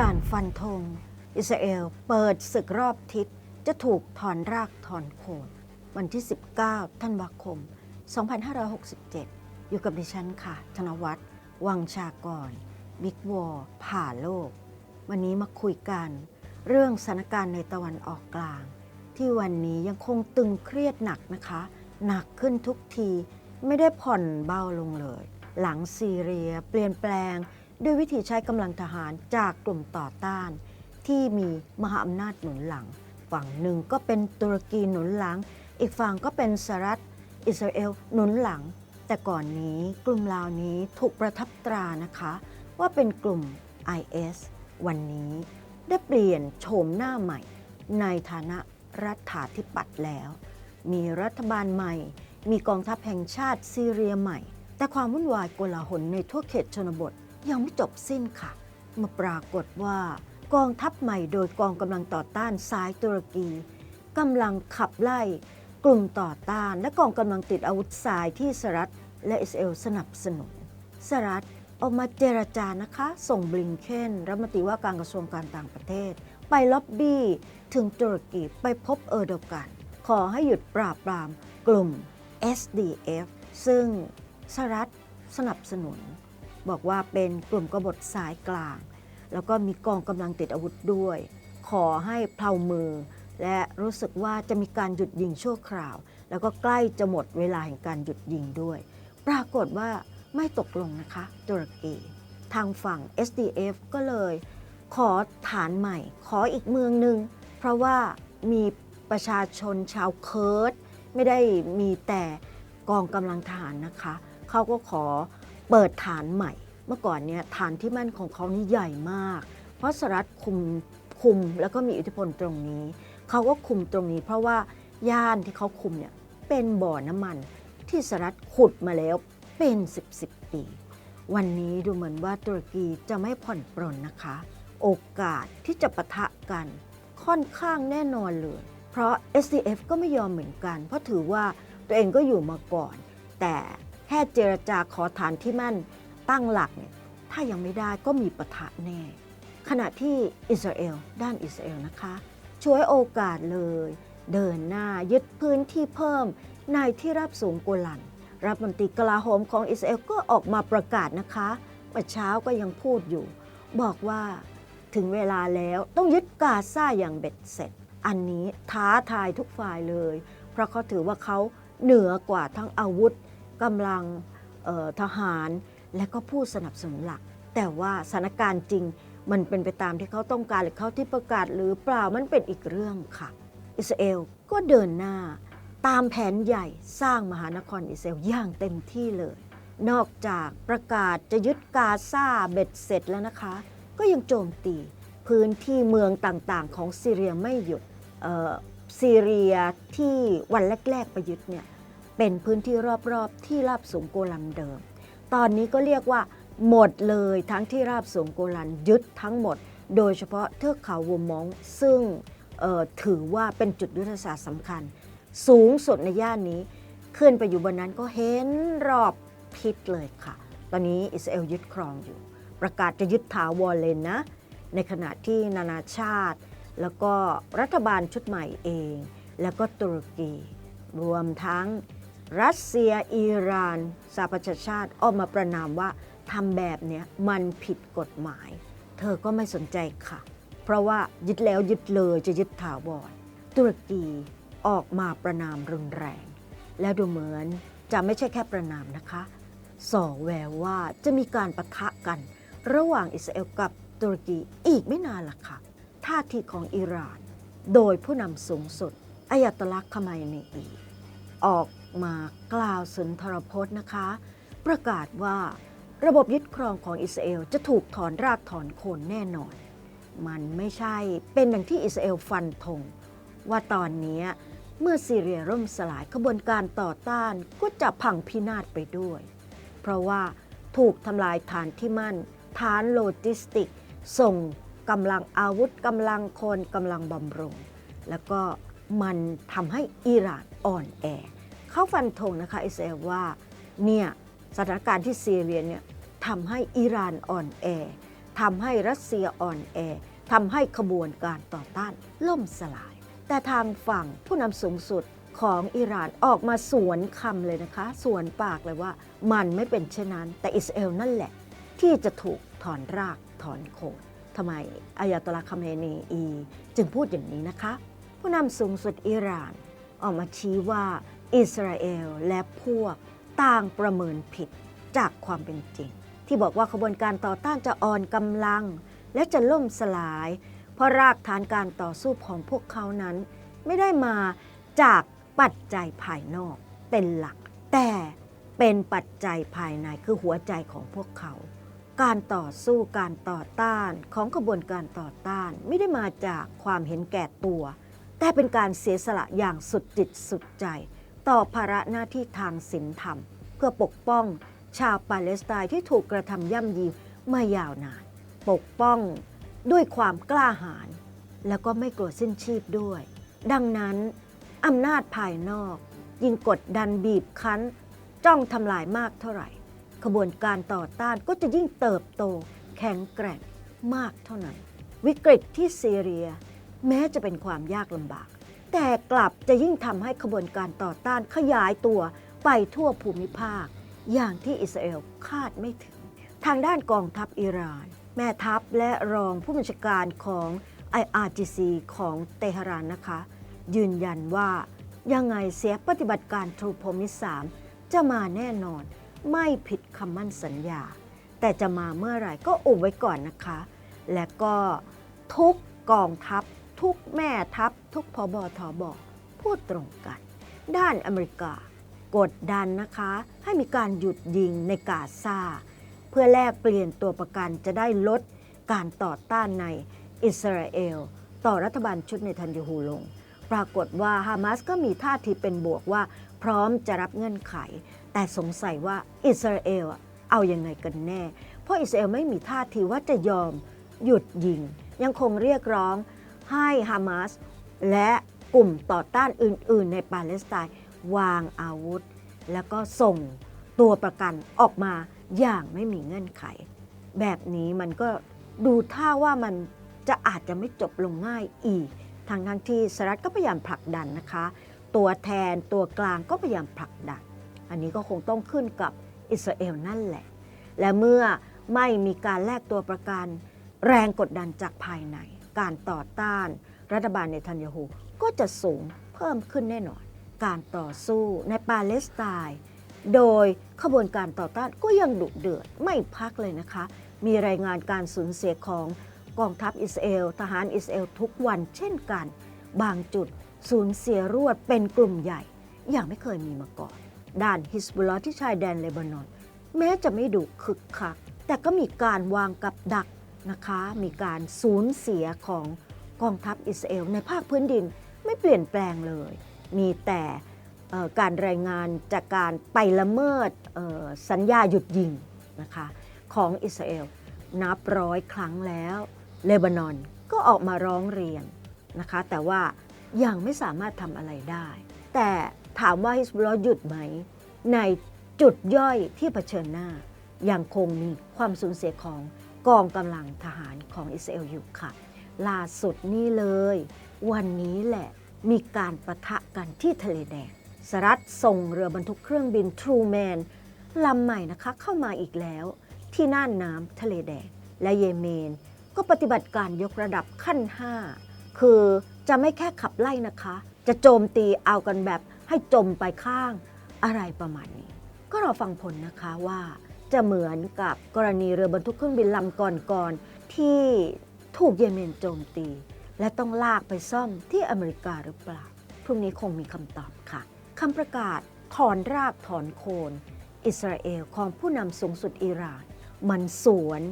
ร่านฟันธง อิสราเอลเปิดศึกรอบทิศจะถูกถอนรากถอนโคนวันที่ 19 ธันวาคม 2567 อยู่กับดิฉันค่ะ ธนวัฒน์วังชากร บิ๊กวอร์ผ่าโลก วันนี้มาคุยกัน เรื่องสถานการณ์ในตะวันออกกลาง ที่วันนี้ยังคงตึงเครียดหนักนะคะ หนักขึ้นทุกทีไม่ได้ผ่อนเบาลงเลย หลังซีเรีย เปลี่ยนแปลง ด้วยวิธีใช้กำลังทหารจากกลุ่มต่อต้าน ที่มีมหาอำนาจหนุนหลัง ฝั่งหนึ่งก็เป็นตุรกีหนุนหลัง อีกฝั่งก็เป็นสหรัฐอิสราเอลหนุนหลัง แต่ก่อนนี้กลุ่มเหล่านี้ถูกประทับตรานะคะ ว่าเป็นกลุ่ม IS วันนี้ได้เปลี่ยนโฉมหน้าใหม่ ในฐานะรัฐาธิปัตย์แล้ว มีรัฐบาลใหม่ มีกองทัพแห่งชาติซีเรียใหม่ แต่ความวุ่นวายโกลาหลในทั่วเขตชนบท ยังไม่จบสิ้นค่ะ มาปรากฏว่ากองทัพใหม่โดยกองกำลังต่อต้านซ้ายตุรกีกำลังขับไล่กลุ่มต่อต้านและกองกำลังติดอาวุธทรายที่สหรัฐและอิสราเอลสนับสนุนสหรัฐออกมาเจรจานะคะ ส่งบลิงเคนรัฐมนตรีว่าการกระทรวงการต่างประเทศ ไปล็อบบี้ถึงตุรกีไปพบเออร์โดกัน ขอให้หยุดปราบปรามกลุ่ม SDF ซึ่งสหรัฐสนับสนุน บอกว่าเป็นกลุ่มกบฏสายกลาง แล้วก็มีกองกำลังติดอาวุธด้วย ขอให้เพลามือ และรู้สึกว่าจะมีการหยุดยิงชั่วคราว แล้วก็ใกล้จะหมดเวลาแห่งการหยุดยิงด้วย ปรากฏว่าไม่ตกลงนะคะ ตุรกี ทางฝั่ง SDF ก็เลยขอฐานใหม่ ขออีกเมืองหนึ่งเพราะว่ามีประชาชนชาวเคิร์ดไม่ได้มีแต่กองกำลังทหารนะคะ เขาก็ขอ เปิดฐานใหม่ เมื่อก่อนเนี่ยฐานที่มั่นของเขานี่ใหญ่มาก เพราะสหรัฐคุมคุมแล้วก็มีอิทธิพลตรงนี้ เขาก็คุมตรงนี้ เพราะว่าย่านที่เขาคุมเนี่ยเป็นบ่อน้ำมันที่สหรัฐขุดมาแล้วเป็น 10 10ปี วันนี้ดูเหมือนว่าตุรกีจะไม่ผ่อนปรนนะคะ โอกาสที่จะปะทะกันค่อนข้างแน่นอนเลย เพราะ SDF ก็ไม่ยอมเหมือนกัน เพราะถือว่าตัวเองก็อยู่มาก่อน แต่ แค่เจรจาขอฐานที่มั่นตั้งหลักเนี่ยถ้ายังไม่ได้ก็มีปะทะแน่ ขณะที่อิสราเอลด้านอิสราเอลนะคะช่วยโอกาสเลย เดินหน้ายึดพื้นที่เพิ่มในที่ราบสูงโกลันรัฐมนตรีกลาโหมของอิสราเอลก็ออกมาประกาศนะคะเมื่อเช้าก็ยังพูดอยู่ บอกว่าถึงเวลาแล้วต้องยึดกาซาอย่างเบ็ดเสร็จ อันนี้ท้าทายทุกฝ่ายเลย เพราะเขาถือว่าเขาเหนือกว่าทั้งอาวุธ กำลังทหารและก็ผู้สนับสนุนหลัก แต่ว่าสถานการณ์จริงมันเป็นไปตามที่เขาต้องการหรือเขาที่ประกาศหรือเปล่ามันเป็นอีกเรื่องค่ะ อิสราเอลก็เดินหน้าตามแผนใหญ่สร้างมหานครอิสราเอลอย่างเต็มที่เลย นอกจากประกาศจะยึดกาซาเบ็ดเสร็จแล้วนะคะ ก็ยังโจมตีพื้นที่เมืองต่างๆ ของซีเรียไม่หยุดซีเรียที่วันแรก ๆ ไปยึดเนี่ย เป็นพื้นที่รอบๆ ที่ราบสูงโกลันเดิม ตอนนี้ก็เรียกว่าหมดเลยทั้งที่ราบสูงโกลันยึดทั้งหมด โดยเฉพาะเทือกเขาวมองซึ่งถือว่าเป็นจุดยุทธศาสตร์สำคัญ สูงสุดในย่านนี้ขึ้นไปอยู่บนนั้นก็เห็นรอบทิศเลยค่ะ ตอนนี้อิสราเอลยึดครองอยู่ ประกาศจะยึดถาวรเลยนะ ในขณะที่นานาชาติ แล้วก็รัฐบาลชุดใหม่เอง แล้วก็ตุรกี รวมทั้ง รัสเซียอิหร่านสหประชาชาติออกมาประนามว่าทำแบบเนี้ยมันผิดกฎหมาย เธอก็ไม่สนใจค่ะ เพราะว่ายึดแล้วยึดเลยจะยึดถาวรตุรกีออกมาประนามรุนแรง แล้วดูเหมือนจะไม่ใช่แค่ประนามนะคะส่อแววว่าจะมีการประทะกัน ระหว่างอิสราเอลกับตุรกีอีกไม่นานละค่ะ ท่าทีของอิหร่าน โดยผู้นำสูงสุดอายาตลักษ์ขมายเนอีออก มากล่าวสุนทรพจน์นะคะ ประกาศว่าระบบยึดครองของอิสราเอลจะถูกถอนรากถอนโคนแน่นอน มันไม่ใช่เป็นอย่างที่อิสราเอลฟันธงว่าตอนนี้เมื่อซีเรียร่มสลายขบวนการต่อต้านก็จะพังพินาศไปด้วย เพราะว่าถูกทำลายฐานที่มั่น ฐานโลจิสติก ส่งกำลังอาวุธกำลังคนกำลังบำรุง แล้วก็มันทำให้อิหร่านอ่อนแอ เขาฟันธงนะคะอิสราเอลว่าเนี่ยสถานการณ์ที่ซีเรียเนี่ยทำให้อิหร่านอ่อนแอทำให้รัสเซียอ่อนแอทำให้ขบวนการต่อต้านล่มสลาย แต่ทางฝั่งผู้นำสูงสุดของอิหร่านออกมาสวนคำเลยนะคะ สวนปากเลยว่ามันไม่เป็นเช่นนั้น แต่อิสราเอลนั่นแหละ ที่จะถูกถอนรากถอนโคนทำไมอายาตลาคาเมนีอี จึงพูดอย่างนี้นะคะ ผู้นำสูงสุดอิหร่านออกมาชี้ว่า อิสราเอลและพวกต่างประเมินผิดจากความเป็นจริง ที่บอกว่าขบวนการต่อต้านจะอ่อนกำลัง และจะล่มสลาย เพราะรากฐานการต่อสู้ของพวกเขานั้น ไม่ได้มาจากปัจจัยภายนอกเป็นหลัก แต่เป็นปัจจัยภายในคือหัวใจของพวกเขา การต่อสู้การต่อต้านของขบวนการต่อต้านไม่ได้มาจากความเห็นแก่ตัว แต่เป็นการเสียสละอย่างสุดจิตสุดใจ ต่อภาระหน้าที่ทางศีลธรรม เพื่อปกป้องชาวปาเลสไตน์ที่ถูกกระทำย่ำยีมายาวนาน ปกป้องด้วยความกล้าหาญแล้วก็ไม่กลัวสิ้นชีพด้วย ดังนั้นอำนาจภายนอก ยิ่งกดดันบีบคั้น จ้องทำลายมากเท่าไหร่ ขบวนการต่อต้านก็จะยิ่งเติบโต แข็งแกร่งมากเท่านั้น วิกฤตที่ซีเรีย แม้จะเป็นความยากลำบาก แต่กลับจะยิ่งทำให้ขบวนการต่อต้านขยายตัวไปทั่วภูมิภาค อย่างที่อิสราเอลคาดไม่ถึง ทางด้านกองทัพอิหร่าน แม่ทัพและรองผู้บัญชาการของ IRGC ของเตหะรานนะคะ ยืนยันว่ายังไงเสียปฏิบัติการทรูโพมิสามจะมาแน่นอนไม่ผิดคำมั่นสัญญา แต่จะมาเมื่อไหร่ก็อุบไว้ก่อนนะคะ และก็ทุกกองทัพ ทุกแม่ทัพทุกพบทบพูดตรงกัน ด้านอเมริกากดดันนะคะให้มีการหยุดยิงในกาซาเพื่อแลกเปลี่ยนตัวประกันจะได้ลดการต่อต้านในอิสราเอล ต่อรัฐบาลชุดในทันยูฮูลง ปรากฏว่าฮามาสก็มีท่าทีเป็นบวกว่า พร้อมจะรับเงื่อนไข แต่สงสัยว่าอิสราเอลอะเอายังไงกันแน่ เพราะอิสราเอลไม่มีท่าทีว่าจะยอมหยุดยิง ยังคงเรียกร้อง ให้ฮามาสและกลุ่มต่อต้านอื่น ๆ ในปาเลสไตน์วางอาวุธ แล้วก็ส่งตัวประกันออกมาอย่างไม่มีเงื่อนไข แบบนี้มันก็ดูท่าว่ามันจะอาจจะไม่จบลงง่ายอีก ทางทางที่สหรัฐก็พยายามผลักดันนะคะ ตัวแทนตัวกลางก็พยายามผลักดัน อันนี้ก็คงต้องขึ้นกับอิสราเอลนั่นแหละ และเมื่อไม่มีการแลกตัวประกัน แรงกดดันจากภายใน การต่อต้าน รัฐบาลเนทันยาฮูก็จะสูงเพิ่มขึ้นแน่นอน การต่อสู้ในปาเลสไตน์โดยขบวนการต่อต้านก็ยังดุเดือดไม่พักเลยนะคะ มีรายงานการสูญเสียของกองทัพอิสราเอลทหารอิสราเอลทุกวันเช่นกัน บางจุดสูญเสียรวดเป็นกลุ่มใหญ่ อย่างไม่เคยมีมาก่อน ด้านฮิสบุลลอที่ชายแดนเลบานอน แม้จะไม่ดุคึกคัก แต่ก็มีการวางกับดัก นะคะมีการสูญเสียของกองทัพอิสราเอลในภาคพื้นดินไม่เปลี่ยนแปลงเลย มีแต่การรายงานจากการไปละเมิดสัญญาหยุดยิงนะคะของอิสราเอลนับร้อยครั้งแล้วเลบานอนก็ออกมาร้องเรียนนะคะแต่ว่ายังไม่สามารถทำอะไรได้ แต่ถามว่าฮิสบุลหยุดไหม ในจุดย่อยที่เผชิญหน้ายังคงมีความสูญเสียของ กองกำลังทหารของอิสราเอลอยู่ค่ะ ล่าสุดนี่เลย วันนี้แหละมีการประทะกันที่ทะเลแดงสหรัฐส่งเรือบรรทุกเครื่องบินทรูแมนลำใหม่นะคะเข้ามาอีกแล้ว ที่น่านน้ำทะเลแดง และเยเมน ก็ปฏิบัติการยกระดับขั้น 5 คือจะไม่แค่ขับไล่นะคะ จะโจมตีเอากันแบบให้จมไปข้างอะไรประมาณนี้ ก็รอฟังผลนะคะว่า จะเหมือนกับกรณีเรือบรรทุกเครื่องบินลำก่อนๆที่ถูกเยเมนโจมตี และต้องลากไปซ่อมที่อเมริกาหรือเปล่า พรุ่งนี้คงมีคำตอบค่ะคำประกาศถอนรากถอนโคน อิสราเอลของผู้นำสูงสุดอิหร่าน มันสวน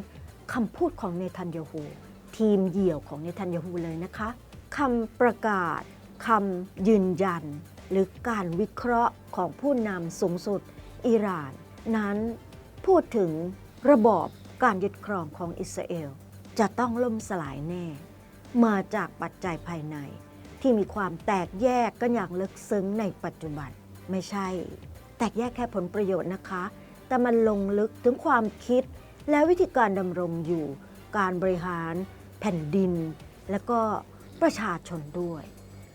คำพูดของเนทันยาฮูทีมเหยี่ยวของเนทันยาฮูเลยนะคะคำประกาศคำยืนยัน หรือการวิเคราะห์ของผู้นำสูงสุดอิหร่าน นั้น พูดถึงระบอบการยึดครองของอิสราเอล จะต้องล่มสลายแน่ มาจากปัจจัยภายใน ที่มีความแตกแยกกันอย่างลึกซึ้งในปัจจุบันไม่ใช่ แตกแยกแค่ผลประโยชน์นะคะ แต่มันลงลึกถึงความคิด และวิธีการดำรงอยู่ การบริหาร แผ่นดิน และก็ประชาชนด้วย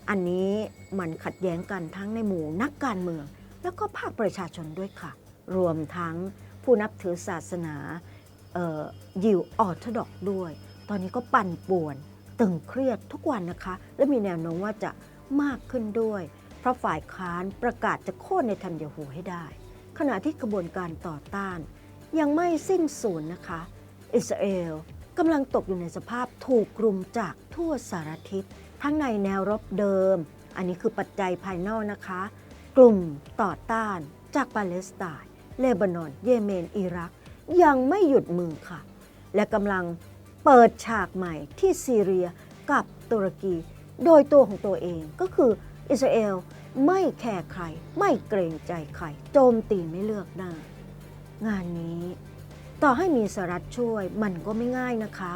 อันนี้มันขัดแย้งกันทั้งในหมู่นักการเมือง แล้วก็ภาคประชาชนด้วยค่ะ รวมทั้ง ผู้นับถือศาสนายิวออร์โธดอกด้วย ตอนนี้ก็ปั่นป่วน ตึงเครียดทุกวันนะคะ และมีแนวโน้มว่าจะมากขึ้นด้วย เพราะฝ่ายค้านประกาศจะโค่นในทันยาฮูให้ได้ ขณะที่กระบวนการต่อต้าน ยังไม่สิ้นสูญนะคะ อิสราเอลกำลังตกอยู่ในสภาพถูกรุมจากทั่วสารทิศ ทั้งในแนวรบเดิม อันนี้คือปัจจัยภายนอกนะคะ กลุ่มต่อต้านจากปาเลสไตน์ เลบานอน เยเมน อิรัก ยังไม่หยุดมือค่ะ และกำลังเปิดฉากใหม่ที่ซีเรียกับตุรกี โดยตัวของตัวเองก็คืออิสราเอลไม่แคร์ใคร ไม่เกรงใจใคร โจมตีไม่เลือกหน้า งานนี้ต่อให้มีสหรัฐช่วยมันก็ไม่ง่ายนะคะ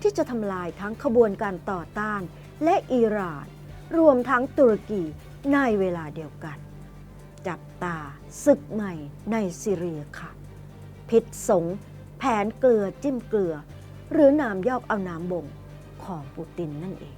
ที่จะทำลายทั้งขบวนการต่อต้าน และอิหร่าน รวมทั้งตุรกีในเวลาเดียวกัน จับตา ศึกใหม่ในซีเรียค่ะ พิษสงแผนเกลือจิ้มเกลือ หรือน้ำยอกเอาน้ำบ่งของปูตินนั่นเอง